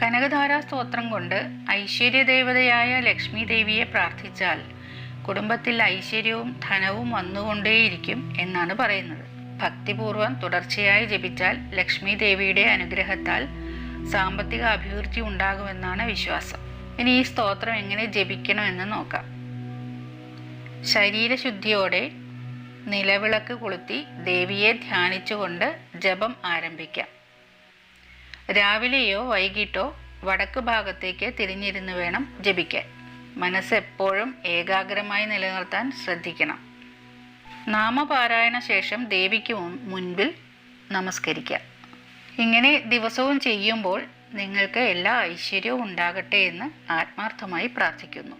കനകധാരാ സ്തോത്രം കൊണ്ട് ഐശ്വര്യ ദേവതയായ ലക്ഷ്മി ദേവിയെ പ്രാർത്ഥിച്ചാൽ കുടുംബത്തിൽ ഐശ്വര്യവും ധനവും വന്നുകൊണ്ടേയിരിക്കും എന്നാണ് പറയുന്നത്. ഭക്തിപൂർവം തുടർച്ചയായി ജപിച്ചാൽ ലക്ഷ്മി ദേവിയുടെ അനുഗ്രഹത്താൽ സാമ്പത്തിക അഭിവൃദ്ധി ഉണ്ടാകുമെന്നാണ് വിശ്വാസം. ഇനി ഈ സ്തോത്രം എങ്ങനെ ജപിക്കണമെന്ന് നോക്കാം. ശരീരശുദ്ധിയോടെ നിലവിളക്ക് കൊളുത്തി ദേവിയെ ധ്യാനിച്ചുകൊണ്ട് ജപം ആരംഭിക്കാം. രാവിലെയോ വൈകിട്ടോ വടക്ക് ഭാഗത്തേക്ക് തിരിഞ്ഞിരുന്ന് വേണം ജപിക്കാൻ. മനസ്സ് എപ്പോഴും ഏകാഗ്രമായി നിലനിർത്താൻ ശ്രദ്ധിക്കണം. നാമപാരായണ ശേഷം ദേവിക്ക് മുൻ- മുൻപിൽ നമസ്കരിക്കാം. ഇങ്ങനെ ദിവസവും ചെയ്യുമ്പോൾ നിങ്ങൾക്ക് എല്ലാ ഐശ്വര്യവും ഉണ്ടാകട്ടെ എന്ന് ആത്മാർത്ഥമായി പ്രാർത്ഥിക്കുന്നു.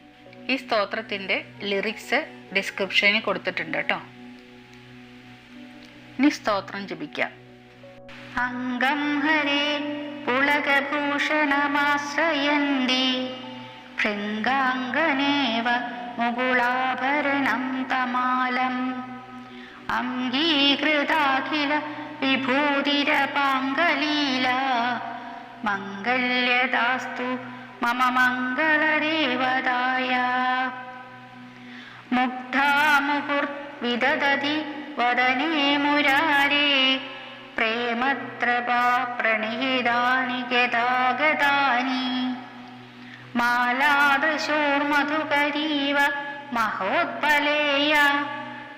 ഈ സ്തോത്രത്തിന്റെ ലിറിക്സ് ഡിസ്ക്രിപ്ഷനിൽ കൊടുത്തിട്ടുണ്ട് കേട്ടോ. ഇനി സ്തോത്രം ജപിക്കാം. അംഗം ഹരേ പുളകഭൂഷണമാശ്രയന്തി ഭൃംഗാംഗനേവ മുകുളാഭരണം തമാലം. അംഗീകൃതാഖില വിഭൂതിരപാങ്കലീല മംഗല്യദാസ്തു മമ മംഗളദേവതായ. മുഗ്ധാമുഹുർവിദദതി വദനേ മുരാരേ. പ്രേമത്രപാ പ്രണീതാനി ഗതാഗതാനി. മാലാദശോർമധുകരീവ മഹോത്പലേയ.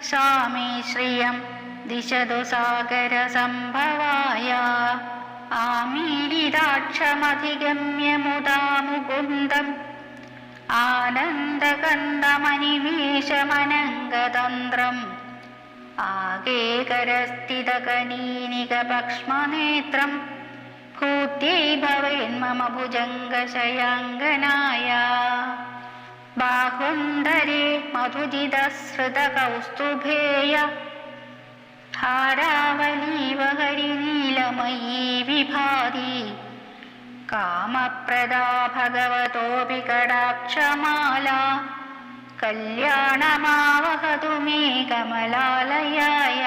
സാമേ ശ്രിയം ദിശതു സാഗര സംഭവായ. ആമീലിതാക്ഷമധിഗമ്യ മുദാ മുകുന്ദം ആനന്ദകണ്ഠമനിമേഷമനംഗതന്ത്രം गे करस्थितकनिकभक्ष्मनेत्रं भूत्यै भवेन्म भुजङ्गशयाङ्गनाय। बाहुन्दरे मधुजिदश्रुतकौस्तुभेय हारावलीव हरिनीलमयी विभाति। कामप्रदा भगवतोऽपि कडाक्षमाला। കല്യാണമാവഹതു മേ കമലാലയായ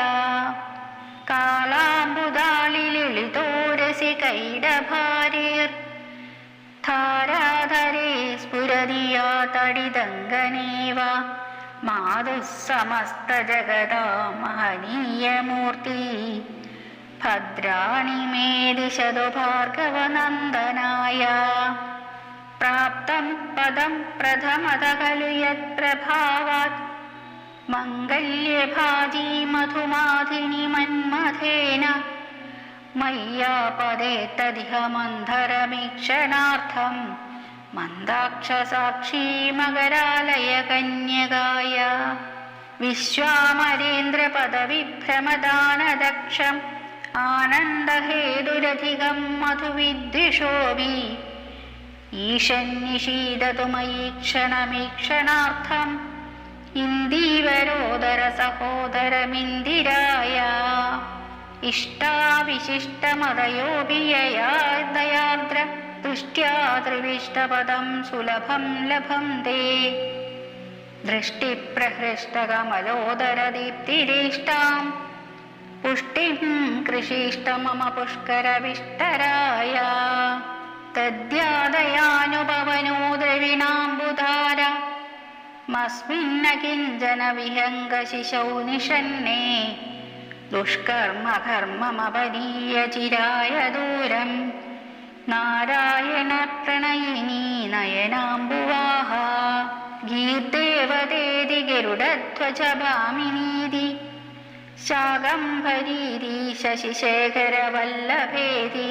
കാളാമ്പുതാളിലെളിതോരസി കൈഡഭാര്യർ ധാരാധരേ സ്ഫുരതിയാ തടിതങ്കനേവ. മാതുഃ സമസ്തജഗതാ മഹനീയമൂർത്തി. ഭദ്രാണി മേ ദിശതു ഭാർഗവനന്ദനായ പ്രാപ്തം പദം പ്രഥമത ഖലു യത്പ്രഭാവാത് മംഗല്യഭാജീ മധുമാധിനി മന്മഥേന. മയ്യാപദേ തദിഹ മന്ധരമീക്ഷണാർത്ഥം മന്ദാക്ഷസാക്ഷീ മകരാലയ കന്യകായ വിശ്വാമരേന്ദ്രപദവിഭ്രമദാനദക്ഷം ആനന്ദഹേതുരധികം മധുവിദ്വിഷോഭി ഈശന്നിഷീദതു മയീക്ഷണമീക്ഷണാർത്ഥം ഇന്ദീവരോദര സഹോദരമിന്ദിരായ ഇഷ്ടാവിശിഷ്ടമതയോപിയയാദയാദ്ര ദൃഷ്ട്യാ ത്രിവിഷ്ടപദം സുലഭം ലഭം തേ ദൃഷ്ടിപ്രഹൃഷ്ടകമലോദരദീപ്തിരീഷ്ടാം പുഷ്ടിം കൃഷിഷ്ട മമ പുഷ്കരവിഷ്ടരായ തദ്യാദയാനുപവനോ ദ്രവിണാംബുധാര മസ്മിന്ന കിഞ്ചന വിഹംഗശിശൗ നിഷന്നേ ദുഷ്കർമ്മകർമ്മമപനീയ ചിരായ ദൂരം നാരായണ പ്രണയിനീ നയനാംബുവാഹ ഗീർദേവതേതി ഗരുഡധ്വജ ഭാമിനീതി ശാകംഭരീതി ശശിശേഖരവല്ലഭേതി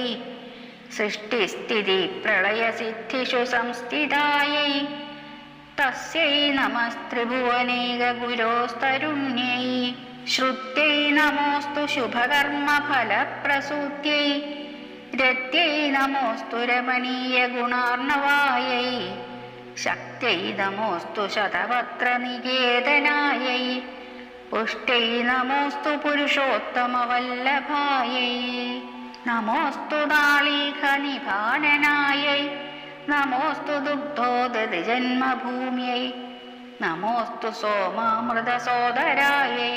സൃഷ്ടിസ്ഥിതി പ്രളയസിദ്ധിഷു സംസ്ഥിതായൈ. തസ്യൈ നമസ്ത്രിഭുവനേകുരോസ്തരുണ്യൈ ശ്രുത്യൈ നമോസ്തു ശുഭകർമ്മഫലപ്രസൂത്യൈ. രത്यै नमोऽस्तु रमणीयगुणार्णवायै शक्त्यै नमोऽस्तु शतपत्रनिकेतनायै നമോസ്തു नमोऽस्तु पुरुषोत्तमवल्लभायै നമോസ്തു പുരുഷോത്തമവല്ലഭായൈ നമോസ്തു നാളീഖനിഭാനനായൈ നമോസ്തു സോമാമൃത സോമാമൃതസോദരായൈ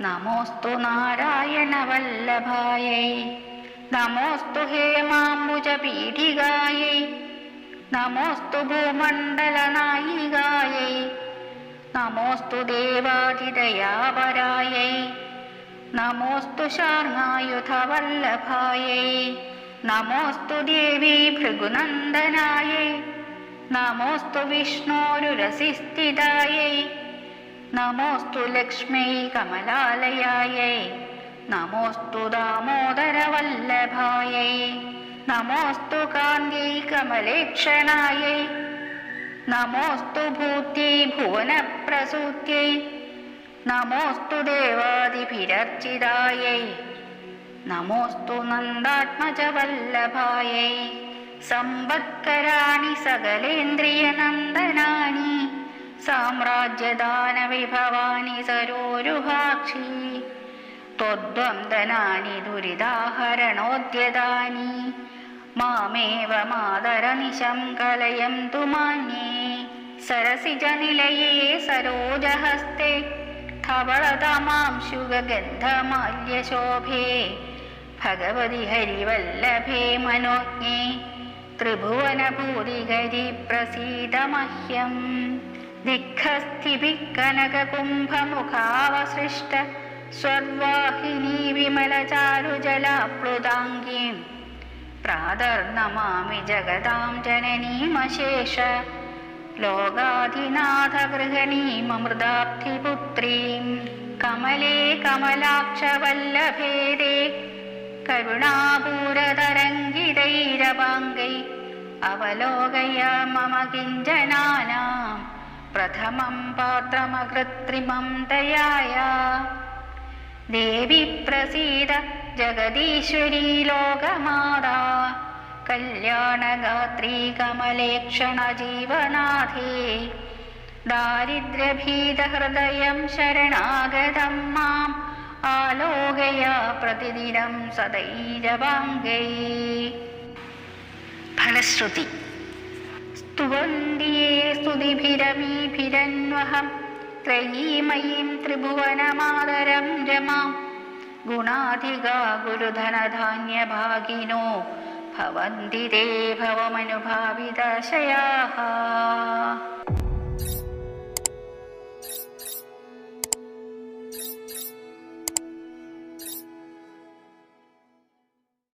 നമോസ്തു നാരായണവല്ലഭായൈ നമോസ്തു ഹേമാംബുജപീഠികായൈ നമോസ്തു ഭൂമണ്ഡലനായികായൈ നമോസ്തു ദേവാതിദയാപരായൈ നമോസ്തു ശാർങ്ങായുധവല്ലഭായൈ നമോസ്തു ദേവി ഭൃഗുനന്ദനായൈ. നമോസ്തു വിഷ്ണോരുരസിസ്ഥിതായൈ നമോസ്തു ലക്ഷ്മൈ കമലാലയായൈ. നമോസ്തു ദാമോദരവല്ലഭായൈ. നമോസ്തു കാന്തി കമലേക്ഷണായൈ നമോസ്തു ഭൂത്यै ഭുവനപ്രസൂത്यै നമോസ്തു ദേവാദിഭിരർച്ചിതായൈ നമോസ്തു നന്ദാത്മജവല്ലഭായൈ. സമ്പത്കരാണി സകലേന്ദ്രിയനന്ദനാനി സാമ്രാജ്യദാനവിഭവാനി സരോരുഹാക്ഷി. ദുരിദാഹരണോദ്യതാനി മാമേവ മാതരനിശം കലയം മാന്യേ സരസിജനിലയേ സരോജഹസ്തേ ധവളതമാംശുഗന്ധമാല്യശോഭേ ഭഗവതി ഹരിവല്ലഭേ മനോജ്ഞേ ത്രിഭുവനഭൂതികരി പ്രസീതമഹ്യം. ദിഗ്ഖസ്ഥിഭിः കനകകുംഭമുഖാവസൃഷ്ട സ്വർവാഹിനി വിമലചാരുജലാപ്ലുതാംഗീം. പ്രാതർനമാമി ജഗതാം ജനനീമശേഷ ലോകാധിനാഥഗൃഹണീമൃതാബ്ധിപുത്രീം കമലേ കമലാക്ഷവല്ലഭേദേ കരുണാപൂരതരംഗിതൈരവാംഗൈ അവലോകയ മമ കിഞ്ചനാനാം പ്രഥമം പാത്രമകൃത്രിമം ദയായ ദേവി പ്രസീത ജഗദീശ്വരീ ലോകമാതാ കല്യാണഗാത്രീ കമലേക്ഷണ ജീവനാഥേ ദാരിദ്ര്യഭീതഹൃദയം ശരണാഗതം മാം ആലോകയ പ്രതിദിനം സദൈരവാംഗൈ. ഫലശ്രുതി. സ്തുവന്തിയേ സ്തുതിഭിരമീഭിരന്വഹം. ത്രയീമയീം ത്രിഭുവനമാതരം രമാം. ഗുണാധിക ഗുരുധനധാന്യഭാഗിനോ भवन्ति ते भवमनुभाविदशयाः